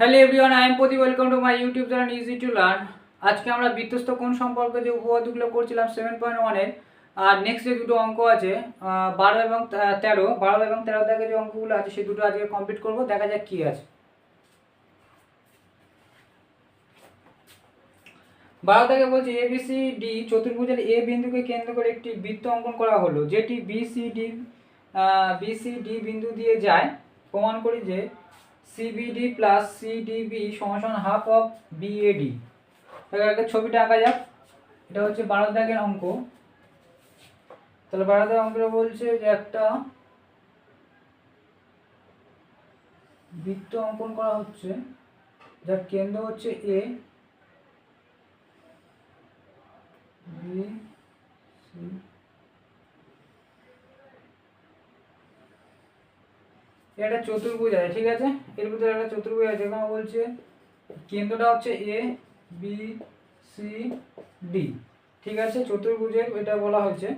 Hello everyone I am Pradip welcome to my YouTube channel easy to learn আজকে আমরা বৃত্তস্থ কোণ সম্পর্কে যে উপপাদ্যগুলো করছিলাম সেভেন পয়েন্ট ওয়ানের আর নেক্সট যে দুটো অঙ্ক আছে বারো এবং তেরো, বারো এবং তেরো থেকে যে অঙ্কগুলো আছে, সেই দুটো আজকে কমপ্লিট করব, দেখা যাক কী আছে। বারো থেকে বলছে এ বি সি ডি চতুর্ভুজের এ বিন্দুকে কেন্দ্র করে একটি বৃত্ত অঙ্কন করা হলো। যেটি B C D B C D বিন্দু দিয়ে যায়। প্রমাণ করি যে সিবিডি প্লাস সিডিবি সমান হাফ অফ বিএডি একটা ছবিটা আঁকা যাক। এটা হচ্ছে বারো দাগের অঙ্ক। তাহলে বারো দাগের অঙ্কটা বলছে যে একটা বৃত্ত অঙ্কন করা হচ্ছে, যার কেন্দ্র হচ্ছে এ বি সি এটা চতুর্ভুজ আছে, ঠিক আছে? এর ভিতরে একটা চতুর্ভুজ আছে এখানে বলছে, কেন্দ্রটা হচ্ছে এ বি সি ডি ঠিক আছে? চতুর্ভুজের এটা বলা হয়েছে।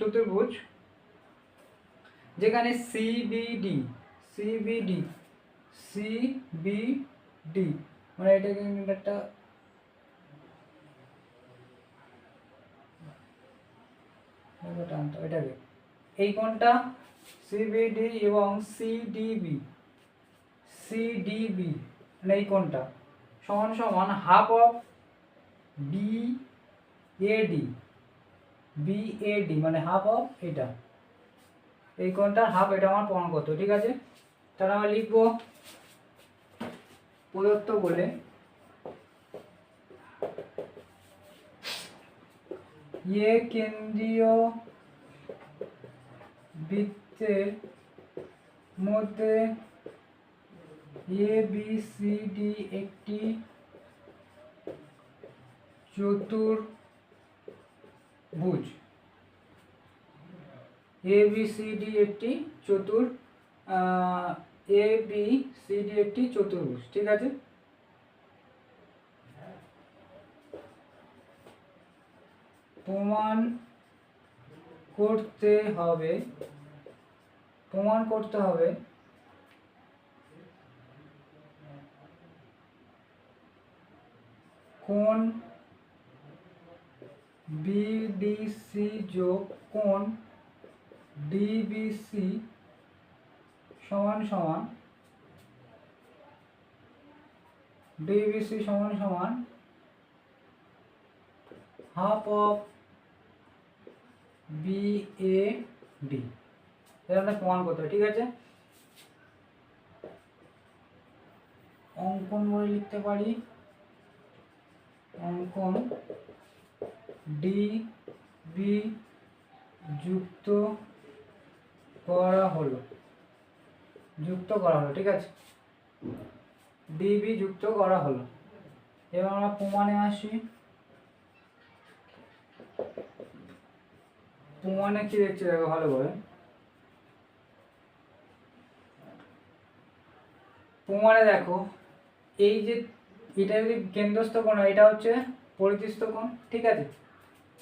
চতুর্ভুজ, যেখানে সিবিডি সিবিডি সিবিডি মানে এটাকে একটা এই কোণটা সিবিডি এবং সিডিবি সিডিবি মানে এই কোণটা সমান সমান half of B AD BAD মানে হাফ অফ এটা। এই কোণটা হাফ এটা আমার প্রমাণ করতে ঠিক আছে? তাহলে আমরা লিখব প্রদত্ত বলে ইয়ে কেন্দ্রীয় বৃত্তের মধ্যে এ বি সি ডি একটি চতুর্ভুজ এ বি সি ডি একটি চতুর এ বি সি ডি একটি চতুর্ভুজ ঠিক আছে? প্রমাণ করতে হবে প্রমাণ করতে হবে। কোন বিডিসি যোগ কোন ডিবিসি সমান সমান ডিবিসি সমান সমান হাফ অফ বি এটা আমরা প্রমাণ করতে ঠিক আছে? অঙ্কন বলে লিখতে পারি। অঙ্কন ডি বি যুক্ত করা হলো। যুক্ত করা হলো, ঠিক আছে? ডিবি যুক্ত করা হলো। এবার আমরা প্রমাণে আসি। প্রমাণে কি দেখছি? দেখো, ভালো করে। প্রমাণে দেখো এই যে এটা যদি কেন্দ্রস্থ কোণ হয়, এটা হচ্ছে পরিতস্থ কোণ ঠিক আছে?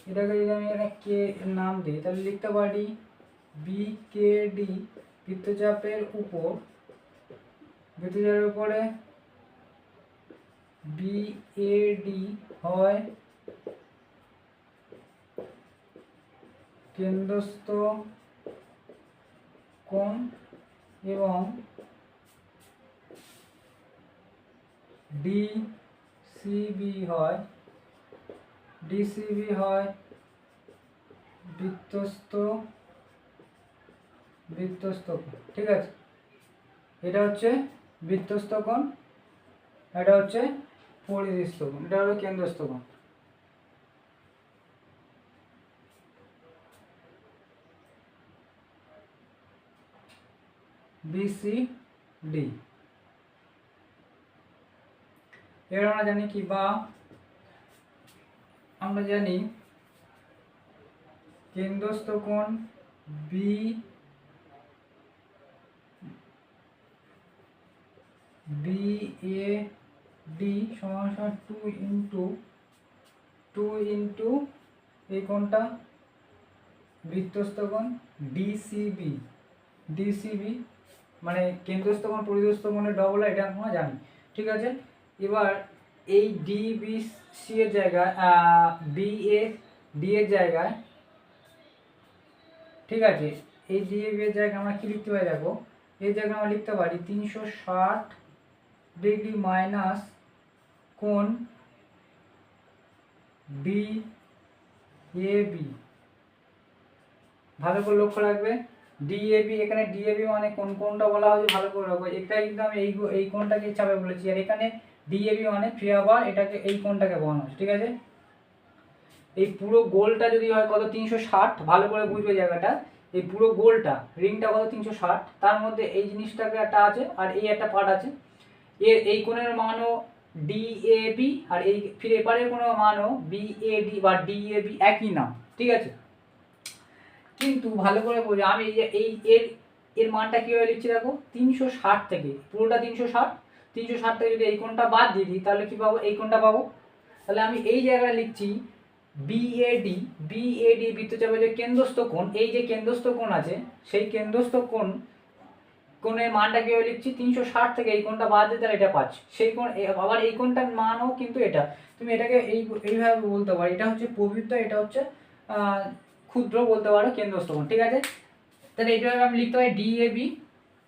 এটাকে যদি আমি এখানে কে নাম দিই তাহলে লিখতে পারি বি কে ডি বৃত্তচাপের উপর বৃত্তচাপের উপরে বি এ ডি হয় কেন্দ্রস্থ কোণ এবং ডিসিবি হয় ডিসিবি হয় বৃত্তস্থ বৃত্তস্থ ঠিক আছে? এটা হচ্ছে বৃত্তস্থ কোণ, এটা হচ্ছে পরিদৃষ্ট কোণ, এটা হলো কেন্দ্রস্থ কোণ। বিসি ডি এবার আমরা জানি কি বা আমরা জানি কেন্দ্রস্থ কোণ বি বি এ ডি সমান সমান টু ইন্টু টু ইন্টু এই কোণটা বৃত্তস্থ কোণ ডিসিবি ডিসিবি মানে কেন্দ্রস্থ কোণ পরিদস্থ কোণের ডবল এটা আমরা জানি, ঠিক আছে? এবার এই ডি বি সি এর জায়গায় বি এ ডি এর জায়গায়, ঠিক আছে, এই ডি এ বি এর জায়গায় আমরা কি লিখতে পারি দেখো, এই জায়গায় আমরা লিখতে পারি তিনশো ষাট ডিগ্রি মাইনাস কোণ বি এ বি ভালো করে লক্ষ্য রাখবে ডিএবি এখানে ডিএবি মানে কোন কোনটা বলা হয়েছে ভালো করে রাখবে এটা কিন্তু আমি এই এই কোনটাকে চাপে বলেছি, আর এখানে ডিএবি মানে ফ্রি আবার এটাকে এই কোনটাকে বলানো হচ্ছে ঠিক আছে? এই পুরো গোলটা যদি হয় কত? তিনশো ষাট, ভালো করে বুঝবে জায়গাটা। এই পুরো গোলটা, রিংটা কত? তিনশো ষাট। তার মধ্যে এই জিনিসটাকে একটা আছে আর এই একটা পার্ট আছে। এর এই কোণের মানও ডিএবি আর এই ফিরে এপারের কোনো মানও বিএডি বা ডিএবি একই নাম, ঠিক আছে? কিন্তু ভালো করে বোঝো, আমি এই যে এই এর এর মানটা কীভাবে লিখছি দেখো? তিনশো ষাট থেকে, পুরোটা তিনশো ষাট তিনশো ষাট থেকে যদি এই কোণটা বাদ দিয়ে দিই, তাহলে কী পাবো? এই কোণটা পাবো? তাহলে আমি এই জায়গায় লিখছি বিএডি বিএডি বৃত্তচাপের যে কেন্দ্রস্থ কোণ, এই যে কেন্দ্রস্থ কোণ আছে, সেই কেন্দ্রস্থ কোণ, কোণের মানটা কীভাবে লিখছি? তিনশো ষাট থেকে এই কোণটা বাদ দিয়ে তাহলে এটা পাচ্ছি। সেই কোণ আবার এই কোণটার মানও কিন্তু এটা। তুমি এটাকে এই, এইভাবে বলতে পারো। এটা হচ্ছে পবিত্র এটা হচ্ছে ক্ষুদ্র বলতে পারো কেন্দ্রস্থ কোণ। ঠিক আছে? তাহলে এইভাবে আমি লিখতে পারি ডিএবি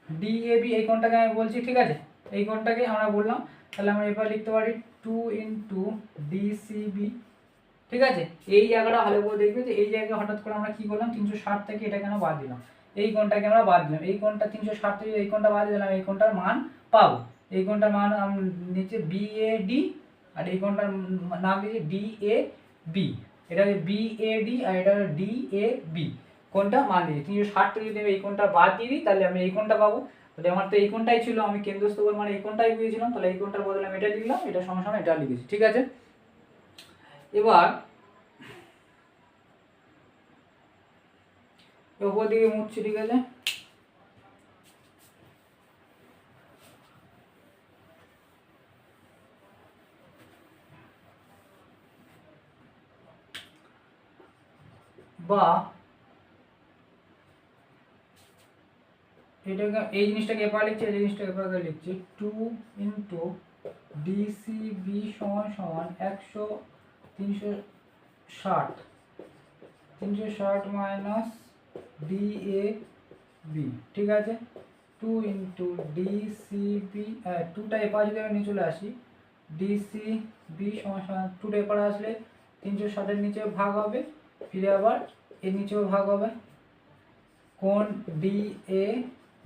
ডিএবি এই কোণটাকে আমি বলছি, ঠিক আছে? এই কোণটাকে আমরা বললাম, তাহলে আমরা এবার লিখতে পারি টু ইন্টু ডিসিবি ঠিক আছে? এই জায়গাটা ভালো করে দেখবে যে এই জায়গায় হঠাৎ করে আমরা কি করলাম, তিনশো ষাট থেকে এটা কেন বাদ দিলাম? এই কোণটাকে আমরা বাদ দিলাম। এই কোণটা তিনশো ষাট থেকে এই কোণটা বাদ দিলাম, এই কোণটার মান পাবো। এই কোণটার মান নিচে বিএডি আর এই কোণটার নাম দিয়েছি ডিএ বি এটা হচ্ছে বিএডি আর এটা হচ্ছে ডিএ বি কোনটা মান দিয়েছি। তিনশো ষাট থেকে যদি আমি এই কোণটা বাদ দিয়ে দিই, তাহলে আমি এই কোণটা পাবো। তাহলে আমার তো এই কোণটাই ছিল, আমি কেন্দ্রস্থ কোণ মানে এই কোণটাই বুঝেছিলাম, তাহলে এই কোণটার বদলে আমি এটা লিখলাম, এটা সঙ্গে এটা লিখেছি, ঠিক আছে? এবার ওপর দিকে মুছছি, ঠিক আছে? বা এটাকে এই জিনিসটাকে এপার লিখছি, এই জিনিসটাকে এপার লিখছি। টু ইন্টু ডিসিবি সমান সমান একশো তিনশো ষাট। তিনশো ষাট মাইনাস ডিএ বি ঠিক আছে? টু ইন্টু ডিসিবি টুটা এপার যদি আমি নিয়ে চলে আসি ডিসিবি সমান সমান টুটা এপারে আসলে তিনশো ষাটের নিচে ভাগ হবে, ফিরে আবার এর নিচেও ভাগ হবে। কোন ডি এ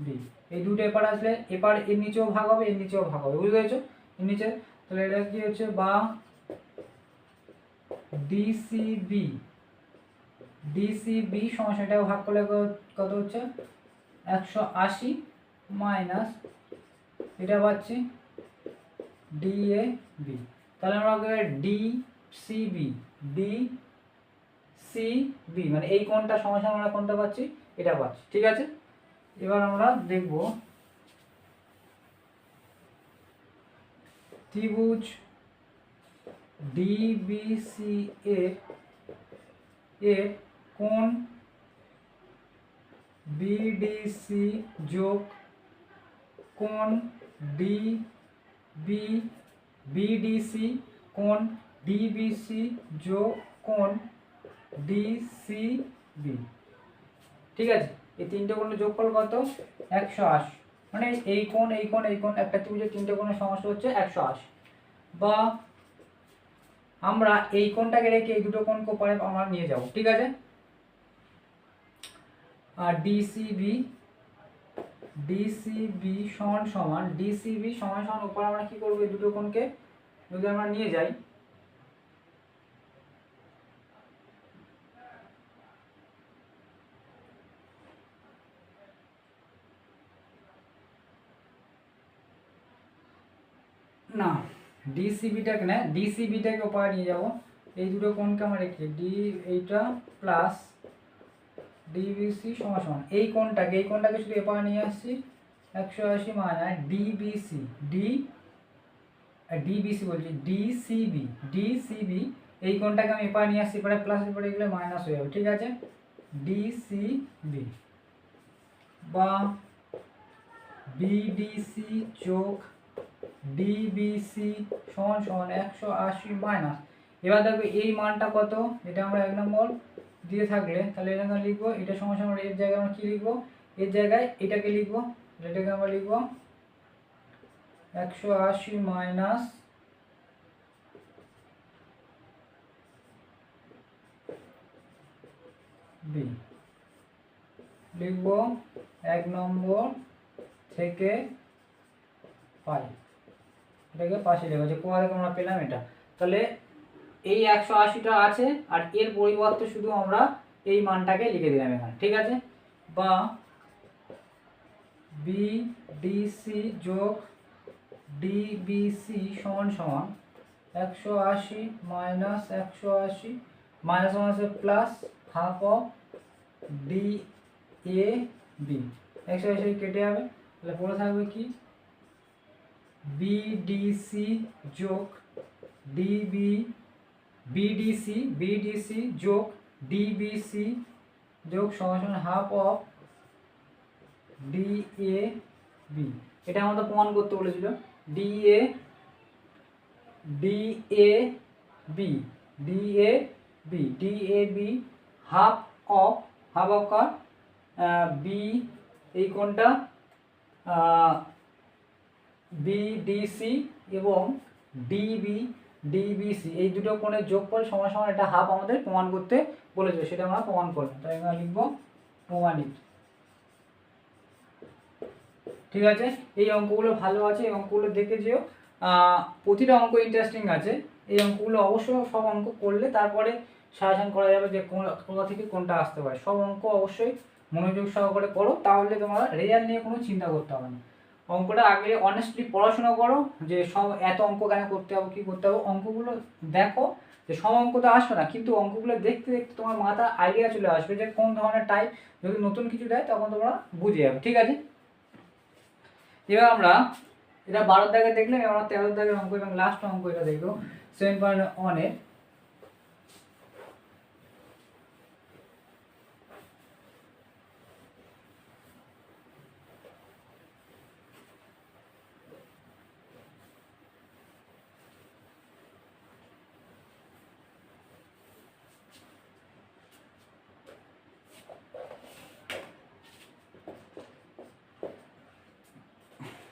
বি এই দুটো এপার আসলে, এপার এর নিচেও ভাগ হবে, এর নিচেও ভাগ হবে। বুঝতে পেরেছ? এর নিচে, তাহলে এটা কি হচ্ছে? বা ডিসিবি ডিসিবি সমস্যা এটা ভাগ করলে কত হচ্ছে? একশো আশি মাইনাস এটা পাচ্ছি ডিএ বি তাহলে আমরা D C B D C B মানে এই কোনটা সমস্যা আমরা কোনটা পাচ্ছি, এটা পাচ্ছি। ঠিক আছে? এবার আমরা দেখব ত্রিভুজ ডিবিসি এর এর কোন বিডিসি যোগ কোন ডি বি বিডিসি কোন ডিবিসি যোগ কোন ডিসিবি ঠিক আছে? এই তিনটে কোণের যোগফল কত? একশো আশি মানে এই কোণ এই কোণ এই কোণ, একটা ত্রিভুজের তিনটে কোণের সমস্যা হচ্ছে একশো আশি বা আমরা এই কোণটাকে রেখে এই দুটো কোণকে পরে আমরা নিয়ে যাব, ঠিক আছে? আর ডিসিবি ডিসিবি সমান সমান ডিসিবি সমান সমান উপর আমরা কি করব এই দুটো কোণকে? যদি আমরা নিয়ে যাই না ডিসিবিটাকে না ডিসিবিটাকে ওপারে নিয়ে যাব। এই দুটো কোণকে আমরা রেখে ডি এইটা প্লাস ডিবিসি সমান সমান। এই কোণটাকে এই কোণটাকে শুধু এপারে নিয়ে আসছি, একশো আশি মানে ডিবিসি ডি ডিবিসি বলছি ডিসিবি ডিসিবি এই কোণটাকে আমি এপারে নিয়ে আসছি, এপারে প্লাস এপারে গেলে মাইনাস হয়ে যাবে, ঠিক আছে? ডিসিবি বা বিডিসি যোগ ডিবিসি সমান সমান একশো আশি মাইনাস এবার দেখো এই মানটা কত? এটা আমরা এক নম্বর দিয়ে থাকলে তাহলে এটা আমরা লিখব, এটা সমান সমান এর জায়গায় আমরা কি লিখব? এর জায়গায় এটাকে লিখব, এটাকে আমরা লিখব একশো আশি মাইনাস বি লিখব এক নম্বর থেকে পাই। এটাকে পাশে লেখা আছে কোথা থেকে আমরা পেলাম এটা। তাহলে এই একশো আশিটা আছে, আর এর পরিবর্তে শুধু আমরা এই মানটাকে লিখে দিলাম এখানে, ঠিক আছে? বা বি ডিসি যোগ ডিবিসি সমান সমান একশো আশি মাইনাস একশো আশি মাইনাস মাইনাসে plus half of D A B একশো আশি কেটে যাবে, তাহলে পড়ে থাকবে কি? বিডিসি যোগ ডিবি বিডিসি বিডিসি যোগ ডিবিসি যোগ সমান half of D A B এটা আমাদের প্রমাণ করতে বলেছিল। D A D A B D A B B half of half of B এই কোনটা বিডিসি এবং ডিবি ডিবিসি এই দুটো কোণের যোগফল সমান সমান এটা হাফ আমাদের প্রমাণ করতে বলেছে, সেটা আমরা প্রমাণ করলাম তাই আমরা লিখব প্রমাণিত। ঠিক আছে? এই অঙ্কগুলো ভালো আছে, এই অঙ্কগুলো দেখে যেও। প্রতিটা অঙ্ক ইন্টারেস্টিং আছে। এই অঙ্কগুলো অবশ্যই সব অঙ্ক করলে তারপরে সাজেশন করা যাবে যে কোথা থেকে কোনটা আসতে পারে। সব অঙ্ক অবশ্যই মনোযোগ সহকারে করো, তাহলে তোমার রেজাল্ট নিয়ে কোনো চিন্তা করতে হবে না। অঙ্কটা আগে অনেস্টলি পড়াশোনা করো, যে সব এত অঙ্ক কেন করতে হবে, কী করতে হবে, অঙ্কগুলো দেখো, যে সব অঙ্ক তো আসবে না, কিন্তু অঙ্কগুলো দেখতে দেখতে তোমার মাথা আইডিয়া চলে আসবে যে কোন ধরনের টাইপ যদি নতুন কিছু দেয়, তখন তোমরা বুঝে যাবে, ঠিক আছে? এবার আমরা, এটা বারোর দাগে দেখলাম আমরা তেরোর দাগের অঙ্ক এবং লাস্ট অঙ্ক এটা দেখব সেভেন পয়েন্ট ওয়ানের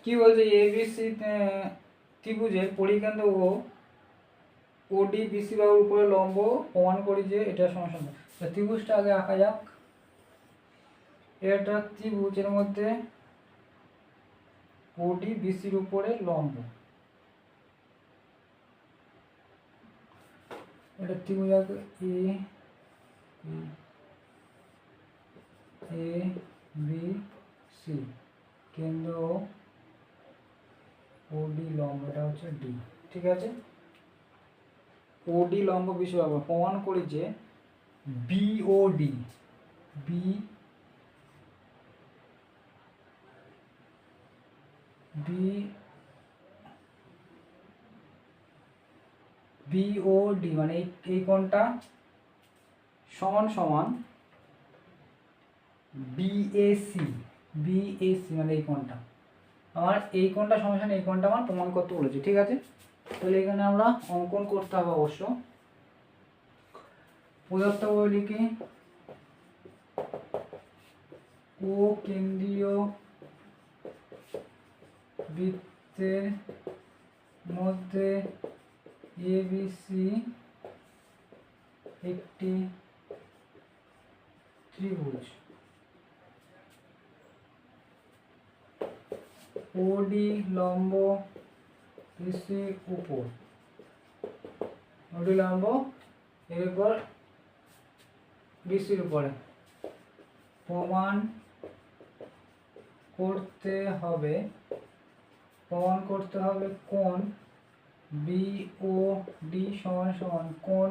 কি বলছে এবিসি ত্রিভুজের পরিকেন্দ্র ও ওডি বিসি বাহুর উপরে লম্ব প্রমাণ করি যে এটা সমস্যা নেই ত্রিভুজটা আগে আঁকা যাক। এটা ত্রিভুজের মধ্যে ওডি বিসির উপরে লম্ব। এটা ত্রিভুজ আগে এ এ, বি, সি। কেন্দ্র ওডি লম্ব, এটা হচ্ছে ডি, ঠিক আছে? ওডি লম্ব বিষয় আমরা প্রমাণ করি যে বিওডি বি বি বিওডি মানে এই কোণটা সমান সমান বিএসি বিএসি মানে এই কোণটা। আমার এই কোনটা সমস্যা নেই, এই কোনটা আমার প্রমাণ করতে বলেছি, ঠিক আছে? তাহলে এখানে আমরা অঙ্কন করতে হবে অবশ্য। প্রদত্ত বলি কি ও কেন্দ্রীয় বৃত্তের মধ্যে এবিসি একটি ত্রিভুজ। ওডি, লম্ব বিসি উপর ওডি, লম্ব এর উপর বিসির উপরে। প্রমাণ করতে হবে। প্রমাণ করতে হবে কোন? বি ও ডি সমান সমান কোন?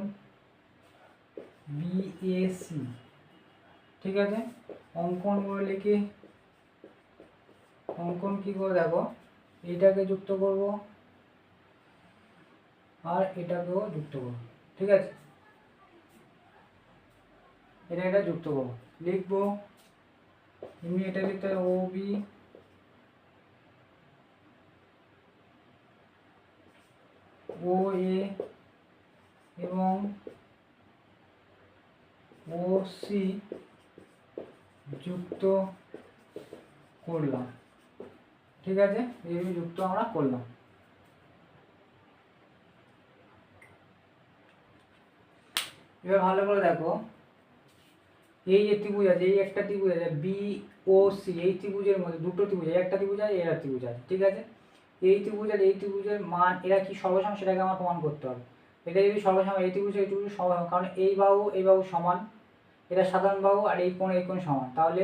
বিএসি ঠিক আছে? অঙ্কন করে লিখি। অঙ্কন কী করে দেখো? এটাকে যুক্ত করব আর এটাকেও যুক্ত করব, ঠিক আছে? এটা এটা যুক্ত করব। লিখব এমনি এটা লিখতে ও বি ও এ এবং ও সি যুক্ত করলাম। ঠিক আছে? এইভাবে যুক্ত আমরা করলাম। এবার ভালো করে দেখো। এই যে ত্রিভুজ আছে, এই একটা ত্রিভুজ আছে বি ও সি এই ত্রিভুজের মধ্যে দুটো ত্রিভুজ আছে, একটা ত্রিভুজ আছে, এরা ত্রিভুজ আছে, ঠিক আছে? এই ত্রিভুজ আর এই ত্রিভুজের মান, এরা কি সর্বসম, সেটাকে আমার প্রমাণ করতে হবে। এটা যদি সর্বসম, এই ত্রিভুজ এই ত্রিভুজ সমান কারণ এই বাহু এই বাহু সমান, এটা সাধারণ বাহু আর এই কোণ এই কোণ সমান। তাহলে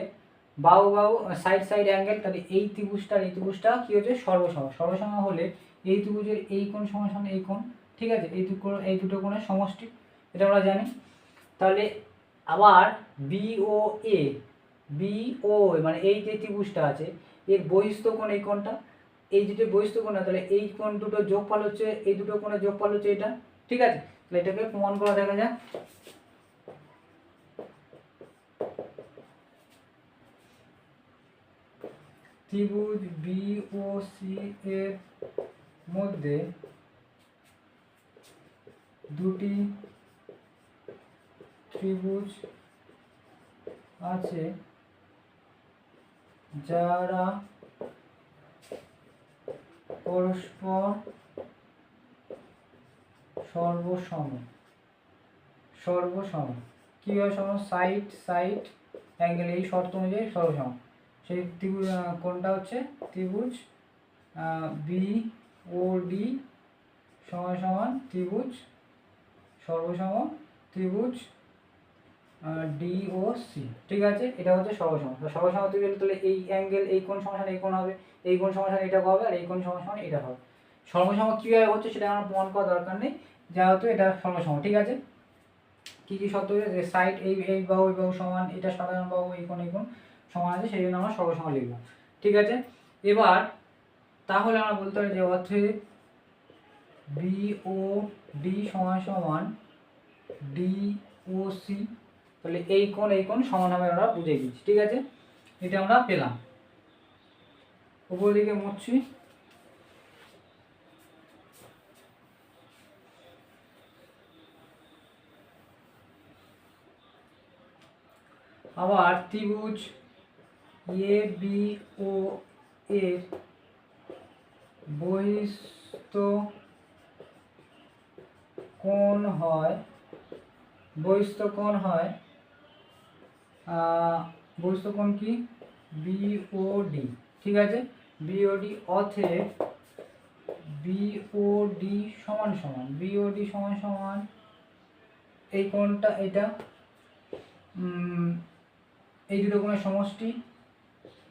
বাহু বাহু সাইড সাইড অ্যাঙ্গেল তাহলে এই ত্রিভুজটা আর এই ত্রিভুজটা কি হচ্ছে? সর্বসম। সর্বসম হলে এই ত্রিভুজের এই কোণ সমান এই কোণ, ঠিক আছে? এই দুটো এই দুটো কোণের সমষ্টি, এটা আমরা জানি। তাহলে আবার বি ও এ বি ও মানে এই যে ত্রিভুজটা আছে, এর বহিস্থ কোণ এই কোণটা, এই দুটো বহিস্থ কোণ তাহলে এই কোণ দুটো যোগফল হচ্ছে, এই দুটো কোণের যোগফল হচ্ছে এটা, ঠিক আছে? তাহলে এটাকে প্রমাণ করা দেখা যাক। ত্রিভুজ সি এর মধ্যে দুটি ত্রিভুজ আছে যারা পরস্পর সর্বসম সর্বসম। কীভাবে সম সাইড সাইড অ্যাঙ্গেল এই শর্ত অনুযায়ী সর্বসম। সেই ত্রিভুজ কোনটা হচ্ছে? ত্রিভুজ বি ও ডি সমান সমান ত্রিভুজ, সর্বসম ত্রিভুজ ডি ও সি ঠিক আছে? এটা হচ্ছে সর্বসম। সর্বসম ত্রিভুজ তাহলে এই অ্যাঙ্গেল এই কোণ সমান এই কোণ হবে, এই কোণ সমান এটা হবে, আর এই কোণ সমান সমান এটা হবে। সর্বসম কীভাবে হচ্ছে সেটা আমার প্রমাণ করার দরকার নেই, যেহেতু এটা সর্বসম, ঠিক আছে? কী কী শর্ত সাইড এই এই বাহু এই বাহু সমান, এটা সাধারণ বাহু, এই কোণ এই কোণ। সমান আছে, সেই জন্য আমরা সর্বসম লিখলাম। ঠিক আছে? এবার তাহলে আমরা বলতে পারি যে অতএব বি ও ডি সমান সমান ডি ও সি তাহলে এই কোণ এই কোণ সমান হবে আমরা বুঝে গেছি। ঠিক আছে? এটা আমরা পেলাম। উপর দিকে মুছছি। আবার ত্রিভুজ এ বি ও এর বহিস্থ কোণ হয়? বহিস্থ কোণ হয়? বহিস্থ কোণ কি? বিওডি ঠিক আছে? বিওডি অথব বিওডি সমান সমান। বিওডি সমান সমান এই কোণটা এটা এই দুটো কোণের সমষ্টি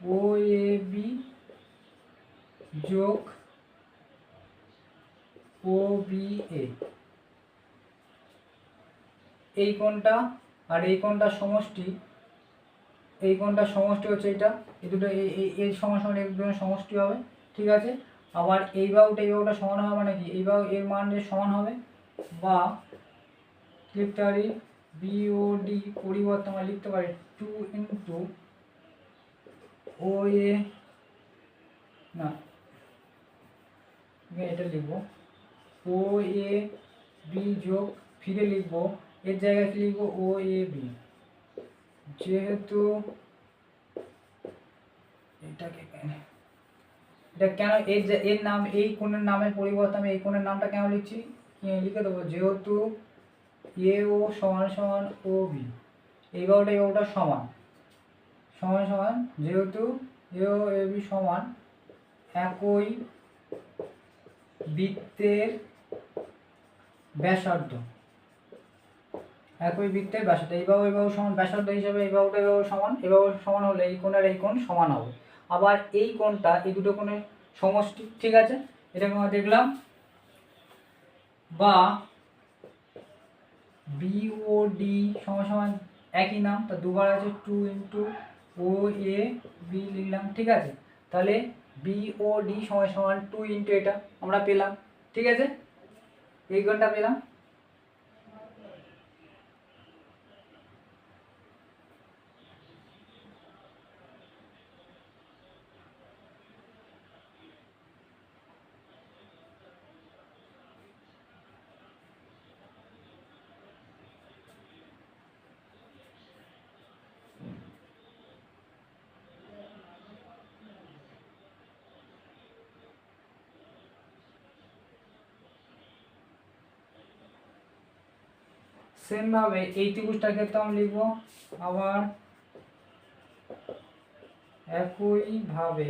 ও এ বি যোগ ও বি এ এই কোণটা আর এই কোণটার সমষ্টি, এই কোণটার সমষ্টি হচ্ছে এটা এই দুটো এই সমান সমান এই দুটোর সমষ্টি হবে, ঠিক আছে? আবার এই বাহুটা এই বাহুটা সমান হবে মানে কি? এই বাহু এর মান সমান হবে বা লিখতে পারি বিওডি পরিবর্তে আমরা লিখতে পারি টু ইন্টু ও এ না এটা লিখব। ও এ বি যোগ ফিরে লিখব, এর জায়গায় কি লিখব? O A B. যেহেতু এটাকে এটা কেন, এর এর নাম, এই কোণের নামের পরিবর্তে আমি এই কোণের নামটা কেন লিখছি? লিখে দেবো, যেহেতু এ ও সমান সমান ও বি। এই বাহুটা, এই সমান। সমান সমান যেহেতু এ ও সমান, একই বৃত্তের ব্যাসার্ধ। একই বৃত্তের ব্যাসার্ধ। এই বাহু এই বাহু সমান ব্যাসার্ধ হিসাবে, এই বাহুটা এই বাহু সমান, এই বাহু সমান হলে এই কোণের এই কোণ সমান হবে। আবার এই কোণটা এই দুটো কোণের সমষ্টি, ঠিক আছে? এটাকে আমরা দেখলাম বা বিওডি সমান সমান একই নাম। তা দুবার আছে two into O, A, B লিখলাম, ঠিক আছে? তাহলে বিওডি সময় সমান টু ইন্টু এটা আমরা পেলাম, ঠিক আছে? এই কোণটা পেলাম। সেমভাবে এই ত্রিভুজটার ক্ষেত্রে আমরা লিখব আবার একইভাবে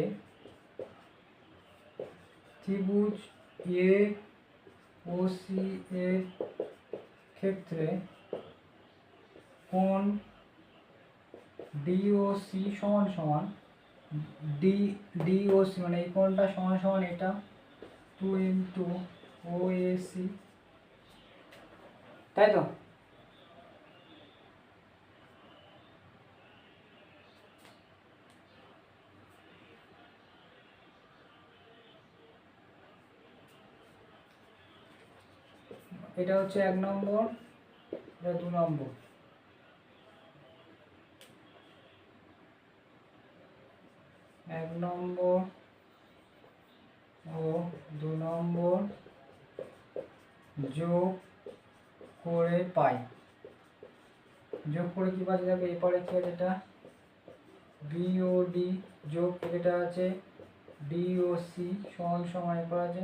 ত্রিভুজ এ ও সি এর ক্ষেত্রে কোণ ডিওসি সমান সমান ডি ডিওসি মানে এই কোণটা সমান সমান এটা টু ইন্টু ও এসি তাই তো? এটা হচ্ছে এক নম্বর, এটা দু নম্বর। এক নম্বর ও দু নম্বর যোগ করে পাই। যোগ করে কি পাচ্ছি? দেখো এরপরে কি আছে এটা? বিওডি যোগ এটা আছে ডিওসি সমান সমান এরপর আছে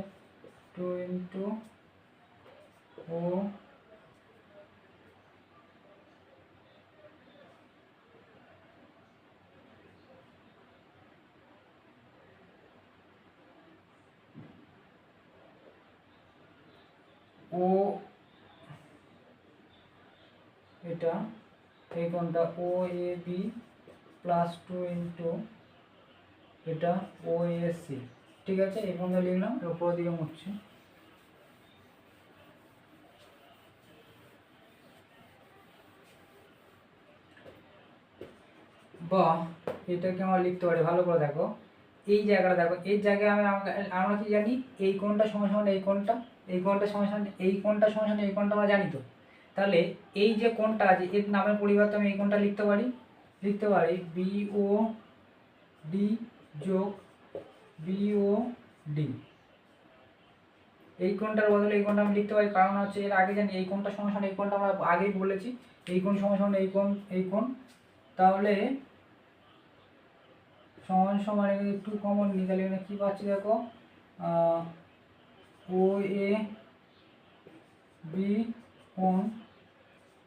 টু ইন্টু ও ও এটা, এই কোণটা O, A, B plus two into এটা, ও, এ, সি। ঠিক আছে, এই কোণটা লিখলাম? উপর দিকে মুছছি। বা এটাকে আমরা লিখতে পারি, ভালো করে দেখো। এই জায়গাটা দেখো, এই জায়গায় আমি আমরা কি জানি, এই কোণটা সমান এই কোণটা এই কোণটা সমান এই কোণটা সমান এই কোণটা আমরা জানি তো। তাহলে এই যে কোণটা আছে, এর নামের পরিবর্তে আমি এই কোণটা লিখতে পারি। লিখতে পারি বি ও ডি যোগ বি ও ডি এই কোণটার বদলে এই কোণটা আমি লিখতে পারি, কারণ হচ্ছে এর আগে জানি এই কোণটা সমান এই কোণটা আমরা আগেই বলেছি, এই কোণ সমান, এই কোণ এই কোণ। তাহলে সমান সমান এখানে একটু কমন নিই তাহলে এখানে কী পাচ্ছি দেখো? ও এ বি কোন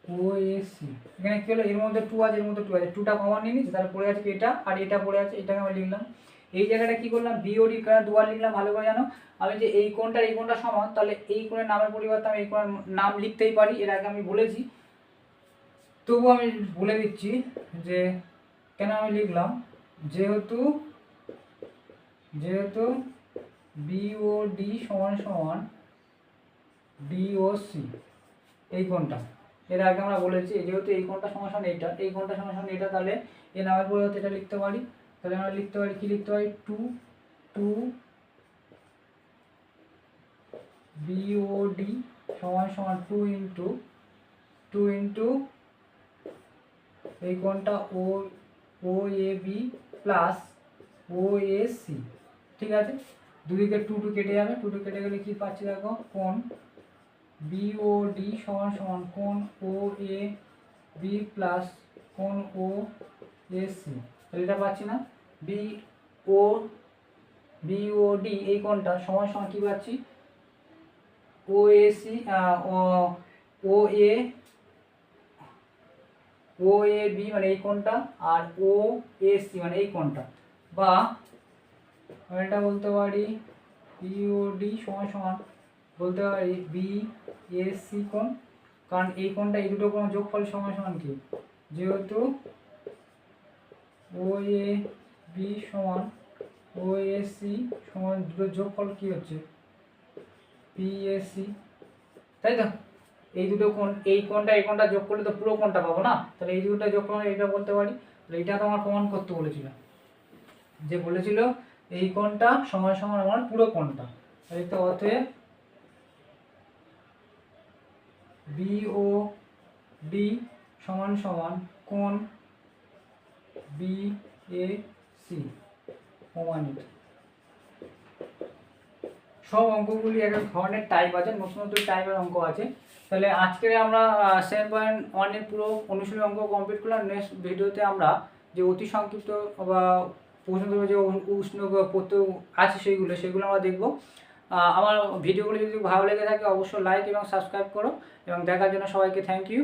ও এ সি এখানে কী হলো? এর মধ্যে টু আছে, এর মধ্যে টু আছে। টুটা কমন নিয়ে নিচ্ছি, তাহলে পড়ে আছে এটা? আর এটা পড়ে আছে, এটাকে আমি লিখলাম। এই জায়গাটা কি করলাম? বিওডি দুবার লিখলাম? ভালো করে জানো। আমি যে এই কোণটা এই কোণটা সমান, তাহলে এই কোণের নামের পরিবর্তে আমি এই কোণের নাম লিখতেই পারি। এর আগে আমি বলেছি। তবু আমি বলে দিচ্ছি যে, কেন আমি লিখলাম? যেহেতু যেহেতু বিওডি সমান সমান ডিওসি এই কোণটা। এর আগে আমরা বলেছি, যেহেতু এই কোণটা সমান সমান এইটা, এই কোণটা সমান সমান এটা তাহলে এর নামের পরিবর্তে এটা লিখতে পারি। তাহলে আমরা লিখতে পারি, কি লিখতে পারি? টু টু বিওডি সমান সমান টু ইন্টু টু ইন্টু এই কোণটা ও O A B plus O A C ঠিক আছে? দুদিকে টু টু কেটে যাবে। টু টু কেটে গেলে কি পাচ্ছি দেখো? কোণ বি ও ডি সমান সমান কোণ ও এ বি প্লাস কোণ ও এ সি তাহলে এটা পাচ্ছি না? B O B O D এই কোণটা সমান সমান কি পাচ্ছি? ও A C O A O A B মানে এই কোণটা আর ও এ সি মানে এই কোণটা। বা আমি এটা বলতে পারি পিওডি সমান সমান বলতে পারি বি এ সি কোণ। কারণ এই কোণটা এই দুটো কোণ যোগফল সমান সমান কি? যেহেতু ও এ বি সমান ও এ সি সমান দুটো যোগফল কি হচ্ছে? পি এ সি তাই তো? এই দুটো কোণ, এই কোণটা এই কোণটা যোগ করলে তো পুরো কোণটা পাবো না? তাহলে এই দুটো যোগ করলে এটা বলতে পারি। তাহলে এটা তো আমার প্রমাণ করতে বলেছিল। যে বলেছিল এই কোণটা সমান সমান আমার পুরো কোণটা। তাহলে তো অতএব বি ও ডি সমান সমান কোণ বি এ সি প্রমাণিত। সব অঙ্কগুলি এক এক ধরনের টাইপ আছে, নতুন নতুন টাইপের অঙ্ক আছে। তাহলে আজকে আমরা সেভেন পয়েন্ট ওয়ানের পুরো অনুশীলন অঙ্ক কমপ্লিট করলাম। নেক্সট ভিডিওতে আমরা যে অতি সংক্ষিপ্ত বা প্রশ্ন যে উষ্ণ পত্র আছে সেইগুলো, সেগুলো আমরা দেখব। আমার ভিডিওগুলো যদি ভালো লেগে থাকে, অবশ্যই লাইক এবং সাবস্ক্রাইব করো এবং দেখার জন্য সবাইকে থ্যাংক ইউ